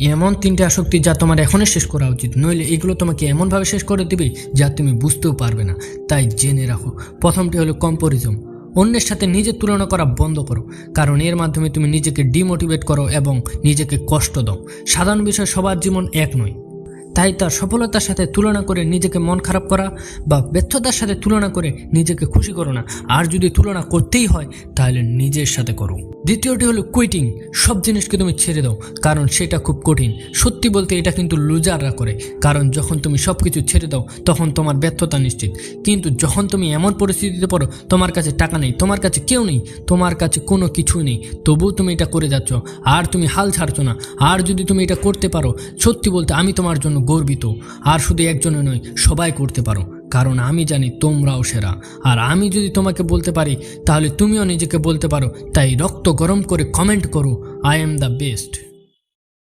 এমন তিনটে আসক্তি যা তোমার এখনই শেষ করা উচিত। নইলে এগুলো তোমাকে এমনভাবে শেষ করে দিবে যা তুমি বুঝতেও পারবে না। তাই জেনে রাখো, প্রথমটি হলো কম্পোরিজম। অন্যের সাথে নিজের তুলনা করা বন্ধ করো, কারণ এর মাধ্যমে তুমি নিজেকে ডিমোটিভেট করো এবং নিজেকে কষ্ট দাও। সাধারণ বিষয় সবার জীবন এক নয়। তাই তার সফলতার সাথে তুলনা করে নিজেকে মন খারাপ করা বা ব্যর্থতার সাথে তুলনা করে নিজেকে খুশি করো না। আর যদি তুলনা করতেই হয়, তাহলে নিজের সাথে করো। দ্বিতীয়টি হলো কুইটিং সব জিনিসকে তুমি ছেড়ে দাও, কারণ সেটা খুব কঠিন। সত্যি বলতে এটা কিন্তু লুজাররা করে, কারণ যখন তুমি সব কিছু ছেড়ে দাও, তখন তোমার ব্যর্থতা নিশ্চিত। কিন্তু যখন তুমি এমন পরিস্থিতিতে পড়ো, তোমার কাছে টাকা নেই, তোমার কাছে কেউ নেই, তোমার কাছে কোনো কিছুই নেই। তবুও তুমি এটা করে যাচ্ছ, আর তুমি হাল ছাড়ছো না। আর যদি তুমি এটা করতে পারো, সত্যি বলতে আমি তোমার জন্য গর্বিত। আর শুধু একজনে নয়, সবাই করতে পারো। কারণ আমি জানি তোমরাও সেরা। আর আমি যদি তোমাকে বলতে পারি, তাহলে তুমিও নিজেকে বলতে পারো। তাই রক্ত গরম করে কমেন্ট করো। I am the best